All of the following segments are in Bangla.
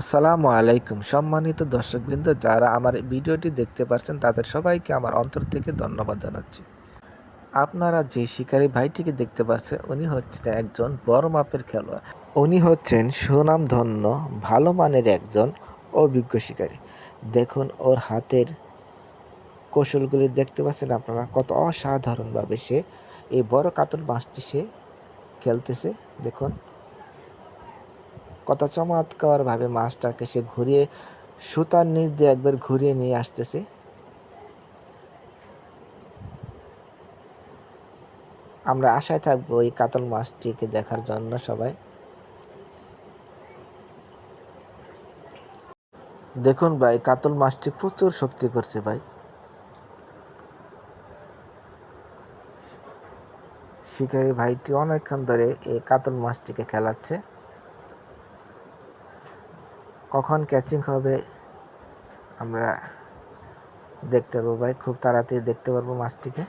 আসসালামু আলাইকুম। সম্মানিত দর্শকবৃন্দ, যারা আমার ভিডিওটি দেখতে পাচ্ছেন, তাদের সবাইকে আমার অন্তর থেকে ধন্যবাদ জানাচ্ছি। আপনারা যে শিকারী ভাইটিকে দেখতে পাচ্ছেন, উনি হচ্ছেন একজন বড় মাপের খেলোয়াড়। উনি হচ্ছেন সুনামধন্য, ভালো মানের একজন অভিজ্ঞ শিকারী। দেখুন, ওর হাতের কৌশলগুলি দেখতে পাচ্ছেন আপনারা, কত অসাধারণভাবে সে এই বড় কাতল মাছটি সে খেলতেছে। দেখুন কত চমৎকারভাবে মাছটাকে সে ঘুরিয়ে, সুতার নিচ দিয়ে একবার ঘুরিয়ে নিয়ে আসতেছে। আমরা আশায় থাকব এই কাতল মাছটিকে দেখার জন্য সবাই। দেখুন ভাই, কাতল মাছটি প্রচুর শক্তি করছে ভাই। শিকারী ভাইটি অনেকক্ষণ ধরে এই কাতল মাছটিকে খেলাচ্ছে। কখন ক্যাচিং হবে, আমরা দেখতে পারব ভাই। খুব তাড়াতাড়ি দেখতে পারব মাছটিকে।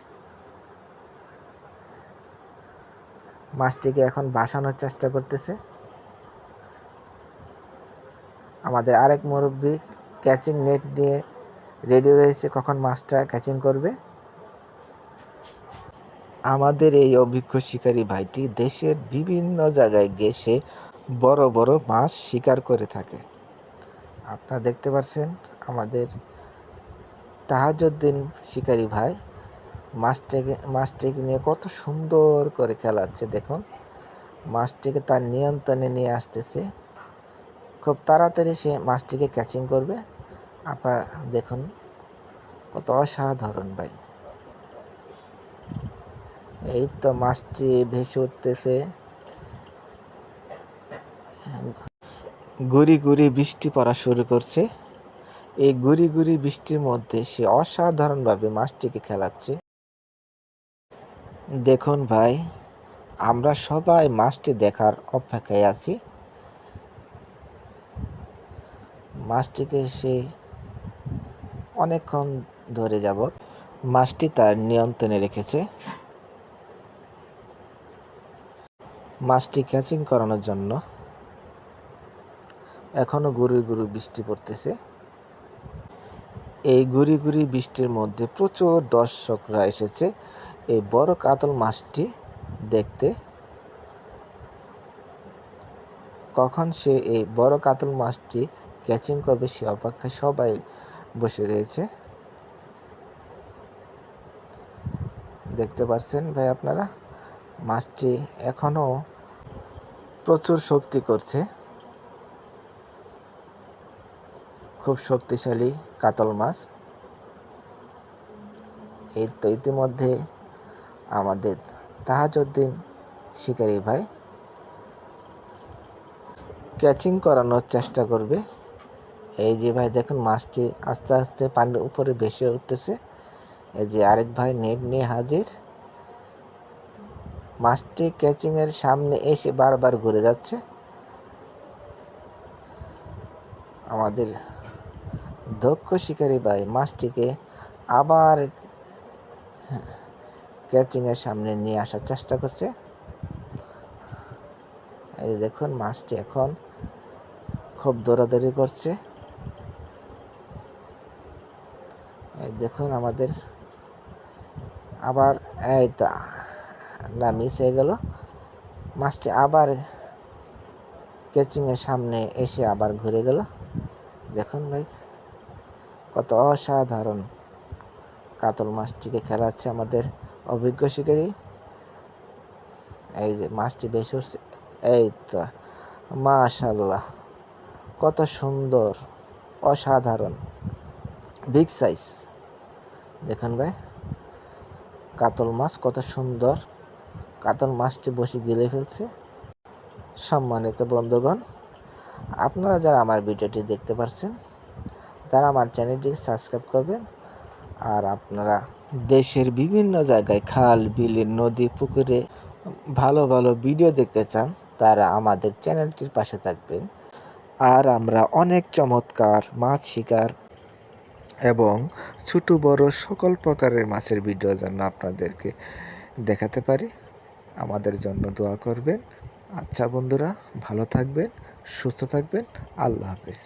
মাছটিকে এখন বাসানোর চেষ্টা করতেছে। আমাদের আরেক মুরব্বী ক্যাচিং নেট নিয়ে রেডি রয়েছে কখন মাছটা ক্যাচিং করবে। আমাদের এই অভিজ্ঞ শিকারী ভাইটি দেশের বিভিন্ন জায়গায় গেছে বড় বড় মাছ শিকার করে থাকে। আপনারা দেখতে পাচ্ছেন আমাদের তাহাজুদ্দিন শিকারী ভাই মাছটিকে মাছটিকে নিয়ে কত সুন্দর করে খেলাচ্ছে, দেখুন। মাছটিকে তার নিয়ন্ত্রণে নিয়ে আসতেছে। খুব তাড়াতাড়ি সে মাছটিকে ক্যাচিং করবে। আপনারা দেখুন কত অসাধারণ ভাই। এই তো মাছটি ভেসে উঠতেছে। গুড়ি গুড়ি বৃষ্টি পড়া শুরু করছে। এই গুড়ি গুড়ি বৃষ্টির মধ্যে সে অসাধারণভাবে মাছটিকে খেলাচ্ছে। দেখুন ভাই, আমরা সবাই মাছটি দেখার অপেক্ষায় আছি। মাছটিকে সে অনেকক্ষণ ধরে যাবৎ মাছটি তার নিয়ন্ত্রণে রেখেছে। মাছটি ক্যাচিং করানোর জন্য এখনও গুড়ি গুড়ি বৃষ্টি পড়তেছে। এই গুড়ি গুড়ি বৃষ্টির মধ্যে প্রচুর দর্শকরা এসেছে এই বড় কাতল মাছটি দেখতে। কখন সে এই বড় কাতল মাছটি ক্যাচিং করবে সে অপেক্ষায় সবাই বসে রয়েছে। দেখতে পাচ্ছেন ভাই আপনারা, মাছটি এখনও প্রচুর শক্তি করছে। খুব শক্তিশালী কাতল মাছ। এই তো ইতিমধ্যে আমাদের তাহাজউদ্দিন শিকারী ভাই ক্যাচিং করানোর চেষ্টা করবে। এই যে ভাই, দেখুন মাছটি আস্তে আস্তে পানির উপরে ভেসে উঠতেছে। এই যে আরেক ভাই নেট নিয়ে হাজির। মাছটি ক্যাচিংয়ের সামনে এসে বারবার ঘুরে যাচ্ছে। আমাদের দক্ষ শিকারী ভাই মাছটিকে আবার ক্যাচিংয়ের সামনে নিয়ে আসার চেষ্টা করছে। এই দেখুন, মাছটি এখন খুব দৌড়াদৌড়ি করছে। এই দেখুন, আমাদের আবার, এই তা, না মিস হয়ে গেল। মাছটি আবার ক্যাচিংয়ের সামনে এসে আবার ঘুরে গেল। দেখুন ভাই। কত অসাধারণ। কাতল মাছটিকে খেলাচ্ছে আমাদের অভিজ্ঞ শিকারী। এই যে মাছটি বেশি হচ্ছে এই তো মাশাল্লাহ কত সুন্দর, অসাধারণ বিগ সাইজ দেখুন ভাই, কাতল মাছ কত সুন্দর। কাতল মাছটি বসে গিলে ফেলছে। সম্মানিত বন্ধুগণ, আপনারা যারা আমার ভিডিওটি দেখতে পাচ্ছেন তারা আমার চ্যানেলটিকে সাবস্ক্রাইব করবেন। আর আপনারা দেশের বিভিন্ন জায়গায় খাল বিলের নদী, পুকুরে ভালো ভালো ভিডিও দেখতে চান, তারা আমাদের চ্যানেলটির পাশে থাকবেন। আর আমরা অনেক চমৎকার মাছ শিকার এবং ছোট, বড় সকল প্রকারের মাছের ভিডিও জন্য আপনাদেরকে দেখাতে পারি। আমাদের জন্য দোয়া করবেন। আচ্ছা বন্ধুরা, ভালো থাকবেন, সুস্থ থাকবেন। আল্লাহ হাফিজ।